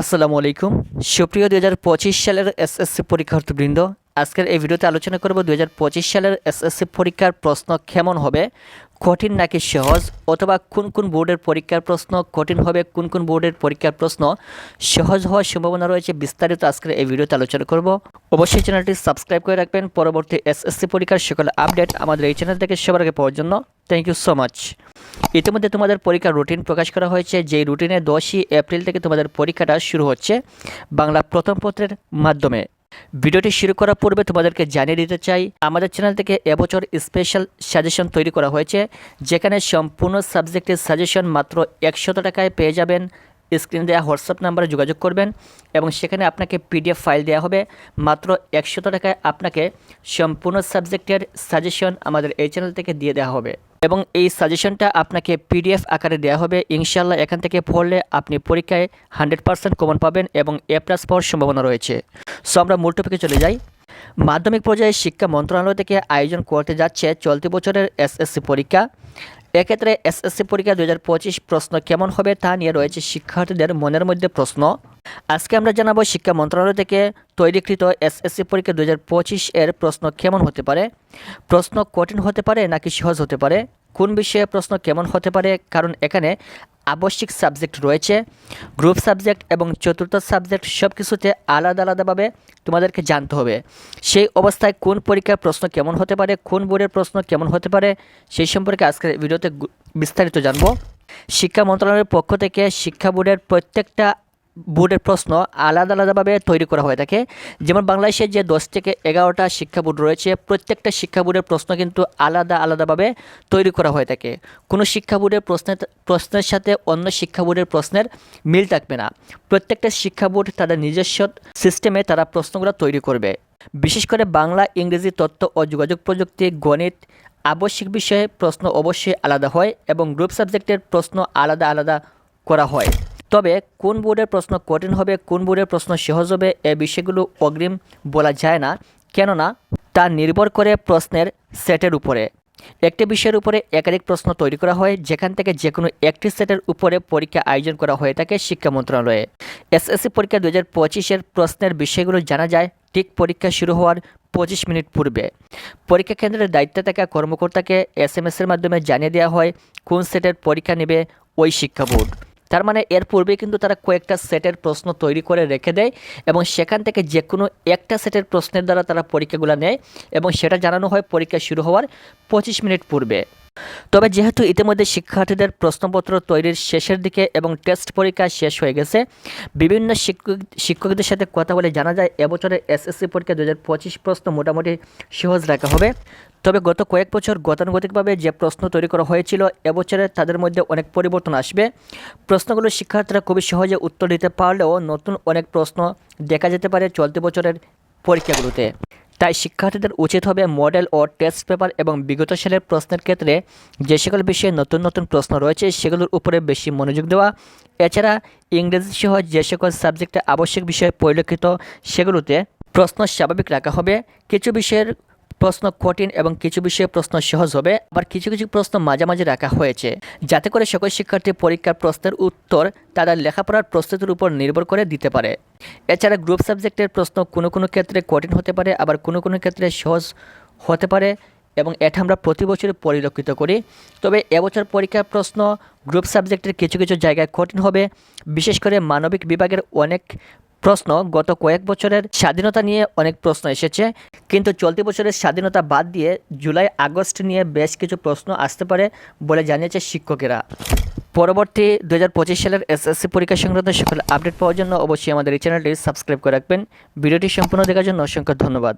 আসসালামু আলাইকুম। সুপ্রিয় দু হাজার পঁচিশ সালের এসএসসি পরীক্ষার্থীবৃন্দ, আজকের এই ভিডিওতে আলোচনা করব দু হাজার পঁচিশ সালের এসএসসি পরীক্ষার প্রশ্ন কেমন হবে, কঠিন নাকি সহজ, অথবা কোন কোন বোর্ডের পরীক্ষার প্রশ্ন কঠিন হবে, কোন কোন বোর্ডের পরীক্ষার প্রশ্ন সহজ হওয়ার সম্ভাবনা রয়েছে বিস্তারিত আজকের এই ভিডিওতে আলোচনা করব। অবশ্যই চ্যানেলটি সাবস্ক্রাইব করে রাখবেন। পরবর্তী এসএসসি পরীক্ষার সকল আপডেট আমাদের এই চ্যানেল থেকে সবার আগে পাওয়ার জন্য। থ্যাংক ইউ সো মাচ ইতিমধ্যে তোমাদের পরীক্ষার রুটিন প্রকাশ করা হয়েছে। যেই রুটিনে দশই এপ্রিল থেকে তোমাদের পরীক্ষাটা শুরু হচ্ছে বাংলা প্রথম পত্রের মাধ্যমে। ভিডিওটি শুরু করার পূর্বে তোমাদেরকে জানিয়ে দিতে চাই, আমাদের চ্যানেল থেকে এবছর স্পেশাল সাজেশন তৈরি করা হয়েছে, যেখানে সম্পূর্ণ সাবজেক্টের সাজেশন মাত্র একশত টাকায় পেয়ে যাবেন। স্ক্রিন দেওয়া হোয়াটসঅ্যাপ নাম্বারে যোগাযোগ করবেন এবং সেখানে আপনাকে পিডিএফ ফাইল দেওয়া হবে। মাত্র একশত টাকায় আপনাকে সম্পূর্ণ সাবজেক্টের সাজেশন আমাদের এই চ্যানেল থেকে দিয়ে দেওয়া হবে। এবং এই সাজেশনটা আপনাকে পিডিএফ আকারে দেওয়া হবে। ইনশাল্লাহ এখান থেকে পড়লে আপনি পরীক্ষায় হান্ড্রেড পার্সেন্ট কমন পাবেন এবং এ প্লাস পাওয়ার সম্ভাবনা রয়েছে। সো আমরা মূল টপিকে চলে যাই। মাধ্যমিক পর্যায়ে শিক্ষা মন্ত্রণালয় থেকে আয়োজন করতে যাচ্ছে চলতি বছরের এসএসসি পরীক্ষা। এক্ষেত্রে এসএসসি পরীক্ষা দু হাজার পঁচিশ প্রশ্ন কেমন হবে তা নিয়ে রয়েছে শিক্ষার্থীদের মনের মধ্যে প্রশ্ন। আজকে আমরা জানাব শিক্ষা মন্ত্রণালয় থেকে তৈরিকৃত এসএসসি পরীক্ষা দু হাজার পঁচিশ এর প্রশ্ন কেমন হতে পারে? প্রশ্ন কঠিন হতে পারে নাকি সহজ হতে পারে? কোন বিষয়ে প্রশ্ন কেমন হতে পারে? কারণ এখানে আবশ্যিক সাবজেক্ট রয়েছে। গ্রুপ সাবজেক্ট এবং চতুর্থ সাবজেক্ট সব কিছুতে আলাদা আলাদাভাবে তোমাদেরকে জানতে হবে। সেই অবস্থায় কোন পরীক্ষার প্রশ্ন কেমন হতে পারে, কোন বোর্ডের প্রশ্ন কেমন হতে পারে, সেই সম্পর্কে আজকের ভিডিওতে বিস্তারিত জানব। শিক্ষা মন্ত্রণালয়ের পক্ষ থেকে শিক্ষা বোর্ডের প্রত্যেকটা বোর্ডের প্রশ্ন আলাদা আলাদাভাবে তৈরি করা হয়ে থাকে। যেমন বাংলাদেশে যে দশ থেকে এগারোটা শিক্ষা বোর্ড রয়েছে, প্রত্যেকটা শিক্ষা বোর্ডের প্রশ্ন কিন্তু আলাদা আলাদাভাবে তৈরি করা হয়ে থাকে। কোনো শিক্ষা বোর্ডের প্রশ্নের প্রশ্নের সাথে অন্য শিক্ষা বোর্ডের প্রশ্নের মিল থাকবে না। প্রত্যেকটা শিক্ষা বোর্ড তাদের নিজস্ব সিস্টেমে তারা প্রশ্নগুলো তৈরি করবে। বিশেষ করে বাংলা, ইংরেজি তথ্য ও যোগাযোগ প্রযুক্তি, গণিত, আবশ্যিক বিষয়ে প্রশ্ন অবশ্যই আলাদা হয় এবং গ্রুপ সাবজেক্টের প্রশ্ন আলাদা আলাদা করা হয়। তবে কোন বোর্ডের প্রশ্ন কঠিন হবে, কোন বোর্ডের প্রশ্ন সহজ হবে, এ বিষয়গুলো অগ্রিম বলা যায় না। কেননা, তা নির্ভর করে প্রশ্নের সেটের উপরে। একটি বিষয়ের উপরে একাধিক প্রশ্ন তৈরি করা হয়, যেখান থেকে যে কোনো একটি সেটের উপরে পরীক্ষা আয়োজন করা হয়ে থাকে শিক্ষা মন্ত্রণালয়ে। এসএসসি পরীক্ষা দু হাজার পঁচিশের প্রশ্নের বিষয়গুলো জানা যায়, ঠিক পরীক্ষা শুরু হওয়ার পঁচিশ মিনিট পূর্বে। পরীক্ষা কেন্দ্রের দায়িত্বে থাকা কর্মকর্তাকে এস এম এর মাধ্যমে জানিয়ে দেওয়া হয়, কোন সেটের পরীক্ষা নেবে ওই শিক্ষা বোর্ড। তার মানে এর পূর্বে কিন্তু তারা কয়েকটা সেটের প্রশ্ন তৈরি করে রেখে দেয় এবং সেখান থেকে যে কোনো একটা সেটের প্রশ্নের দ্বারা তারা পরীক্ষাগুলো নেয় এবং সেটা জানানো হয় পরীক্ষা শুরু হওয়ার পঁচিশ মিনিট পূর্বে। তবে যেহেতু ইতিমধ্যে শিক্ষার্থীদের প্রশ্নপত্র তৈরির শেষের দিকে এবং টেস্ট পরীক্ষা শেষ হয়ে গেছে, বিভিন্ন শিক্ষক শিক্ষকদের সাথে কথা বলে জানা যায় এবছরের এসএসসি পরীক্ষা দু পঁচিশ প্রশ্ন মোটামুটি সহজ রাখা হবে। তবে গত কয়েক বছর গতানুগতিকভাবে যে প্রশ্ন তৈরি করা হয়েছিল, এবছরে তাদের মধ্যে অনেক পরিবর্তন আসবে। প্রশ্নগুলো শিক্ষার্থীরা খুবই সহজে উত্তর দিতে পারলেও নতুন অনেক প্রশ্ন দেখা যেতে পারে চলতি বছরের পরীক্ষাগুলোতে। তাই শিক্ষার্থীদের উচিত হবে মডেল ও টেস্ট পেপার এবং বিগত সালের প্রশ্নের ক্ষেত্রে যে সকল বিষয়ে নতুন নতুন প্রশ্ন রয়েছে, সেগুলোর উপরে বেশি মনোযোগ দেওয়া। এছাড়া ইংরেজি সহ যে সকল সাবজেক্টে আবশ্যক বিষয় পরিলক্ষিত, সেগুলোতে প্রশ্ন স্বাভাবিক রাখা হবে। কিছু বিষয়ের প্রশ্ন কঠিন এবং কিছু বিষয়ে প্রশ্ন সহজ হবে। আবার কিছু কিছু প্রশ্ন মাঝামাঝি রাখা হয়েছে। যাতে করে সকল শিক্ষার্থী পরীক্ষার প্রশ্নের উত্তর তাদের লেখাপড়ার প্রস্তুতির উপর নির্ভর করে দিতে পারে। এছাড়া গ্রুপ সাবজেক্টের প্রশ্ন কোনো কোনো ক্ষেত্রে কঠিন হতে পারে, আবার কোনো কোনো ক্ষেত্রে সহজ হতে পারে এবং এটা আমরা প্রতি বছর পরিলক্ষিত করি। তবে এবছর পরীক্ষার প্রশ্ন গ্রুপ সাবজেক্টের কিছু কিছু জায়গায় কঠিন হবে। বিশেষ করে মানবিক বিভাগের অনেক প্রশ্ন গত কয়েক বছরের স্বাধীনতা নিয়ে অনেক প্রশ্ন এসেছে। কিন্তু চলতি বছরের স্বাধীনতা বাদ দিয়ে জুলাই আগস্ট নিয়ে বেশ কিছু প্রশ্ন আসতে পারে বলে জানিয়েছে শিক্ষকেরা। পরবর্তী দু হাজার পঁচিশ সালের এসএসসি পরীক্ষা সংক্রান্ত সকল আপডেট পাওয়ার জন্য অবশ্যই আমাদের এই চ্যানেলটি সাবস্ক্রাইব করে রাখবেন। ভিডিওটি সম্পূর্ণ দেখার জন্য অসংখ্য ধন্যবাদ।